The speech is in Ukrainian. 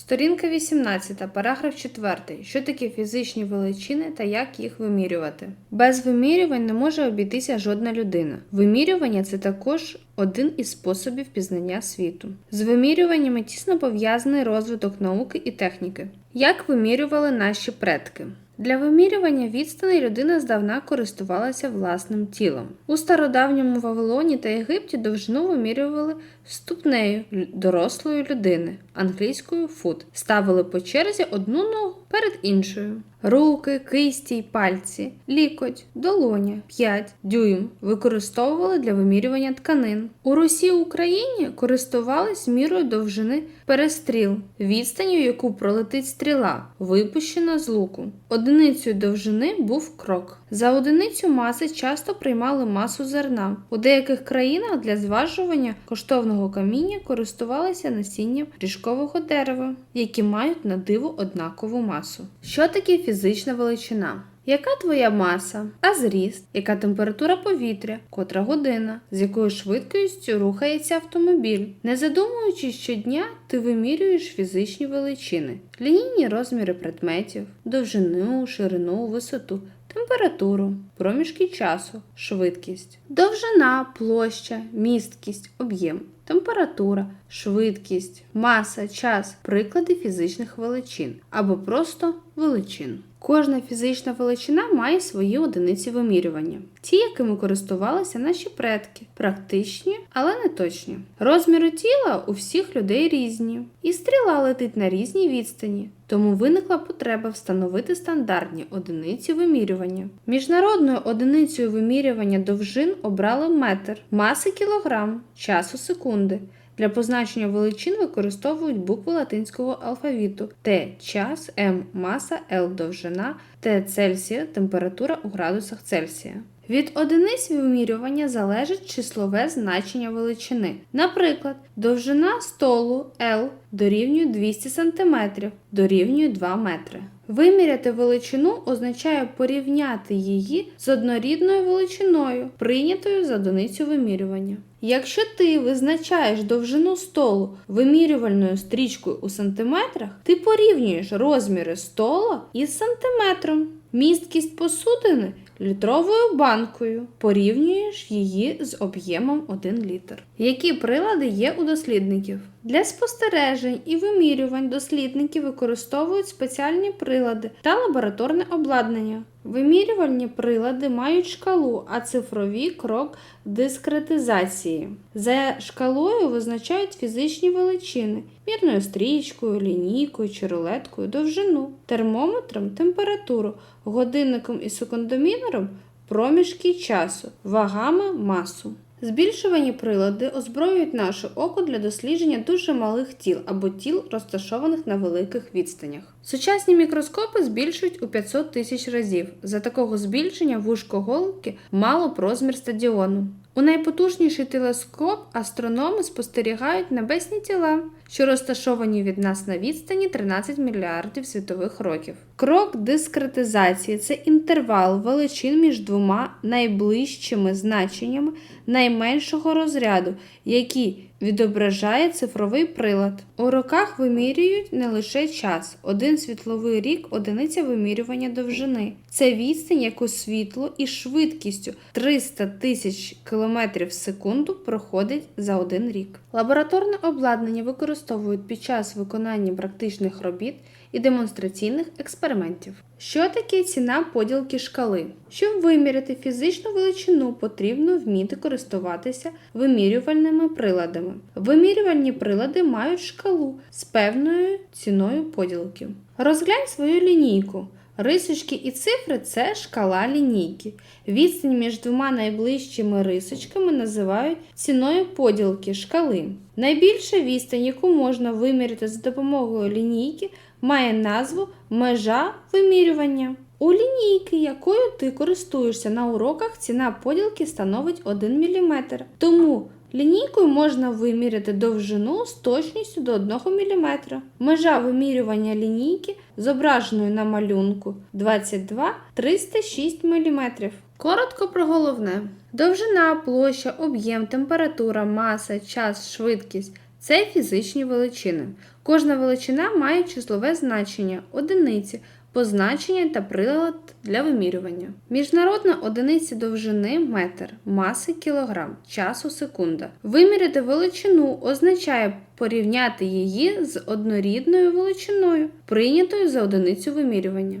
Сторінка 18, параграф 4. Що таке фізичні величини та як їх вимірювати? Без вимірювань не може обійтися жодна людина. Вимірювання це також один із способів пізнання світу. З вимірюваннями тісно пов'язаний розвиток науки і техніки. Як вимірювали наші предки? Для вимірювання відстаней людина здавна користувалася власним тілом. У стародавньому Вавилоні та Єгипті довжину вимірювали ступнею дорослої людини, англійською фут. Ставили по черзі одну ногу перед іншою. Руки, кисті й пальці, лікоть, долоня, 5, дюйм використовували для вимірювання тканин. У Русі Україні користувались мірою довжини перестріл, відстанню, яку пролетить стріла, випущена з луку. Одиницею довжини був крок. За одиницю маси часто приймали масу зерна. У деяких країнах для зважування коштовного каміння користувалися насінням ріжкового дерева, які мають на диво однакову масу. Що таке фізична величина? Яка твоя маса? А зріст? Яка температура повітря? Котра година? З якою швидкістю рухається автомобіль? Не задумуючись щодня, ти вимірюєш фізичні величини, лінійні розміри предметів, довжину, ширину, висоту, температуру, проміжки часу, швидкість, довжина, площа, місткість, об'єм, температура, швидкість, маса, час, приклади фізичних величин або просто величин. Кожна фізична величина має свої одиниці вимірювання, ті, якими користувалися наші предки, практичні, але не точні. Розміри тіла у всіх людей різні, і стріла летить на різній відстані. Тому виникла потреба встановити стандартні одиниці вимірювання. Міжнародною одиницею вимірювання довжин обрали метр, маси кілограм, часу секунди. Для позначення величин використовують букви латинського алфавіту Т час, М маса, Л довжина, Т Цельсія температура у градусах Цельсія. Від одиниць вимірювання залежить числове значення величини. Наприклад, довжина столу L дорівнює 200 см, дорівнює 2 метри. Виміряти величину означає порівняти її з однорідною величиною, прийнятою за одиницю вимірювання. Якщо ти визначаєш довжину столу вимірювальною стрічкою у сантиметрах, ти порівнюєш розміри стола із сантиметром. Місткість посудини літровою банкою, порівнюєш її з об'ємом 1 літр. Які прилади є у дослідників? Для спостережень і вимірювань дослідники використовують спеціальні прилади та лабораторне обладнання. Вимірювальні прилади мають шкалу, а цифрові крок дискретизації. За шкалою визначають фізичні величини мірною стрічкою, лінійкою чи рулеткою, довжину, термометром температуру, годинником і секундоміром проміжки часу, вагами масу. Збільшувані прилади озброюють наше око для дослідження дуже малих тіл або тіл, розташованих на великих відстанях. Сучасні мікроскопи збільшують у 500 тисяч разів. За такого збільшення вушко голки мало б розмір стадіону. У найпотужніший телескоп астрономи спостерігають небесні тіла, що розташовані від нас на відстані 13 мільярдів світових років. Крок дискретизації це інтервал величин між двома найближчими значеннями найменшого розряду, які відображає цифровий прилад. У роках вимірюють не лише час. Один світловий рік одиниця вимірювання довжини. Це відстань, яку світло із швидкістю 300 тисяч км в секунду проходить за один рік. Лабораторне обладнання використовують під час виконання практичних робіт і демонстраційних експериментів. Що таке ціна поділки шкали? Щоб виміряти фізичну величину, потрібно вміти користуватися вимірювальними приладами. Вимірювальні прилади мають шкалу з певною ціною поділки. Розглянь свою лінійку. Рисочки і цифри це шкала лінійки. Відстань між двома найближчими рисочками називають ціною поділки шкали. Найбільша відстань, яку можна виміряти за допомогою лінійки, має назву межа вимірювання. У лінійки, якою ти користуєшся на уроках, ціна поділки становить 1 мм. Тому лінійкою можна виміряти довжину з точністю до 1 мм. Межа вимірювання лінійки, зображеної на малюнку 22 306 мм. Коротко про головне: довжина, площа, об'єм, температура, маса, час, швидкість Це фізичні величини. Кожна величина має числове значення одиниці, позначення та прилад для вимірювання. Міжнародна одиниця довжини метр, маси кілограм, часу секунда. Виміряти величину означає порівняти її з однорідною величиною, прийнятою за одиницю вимірювання.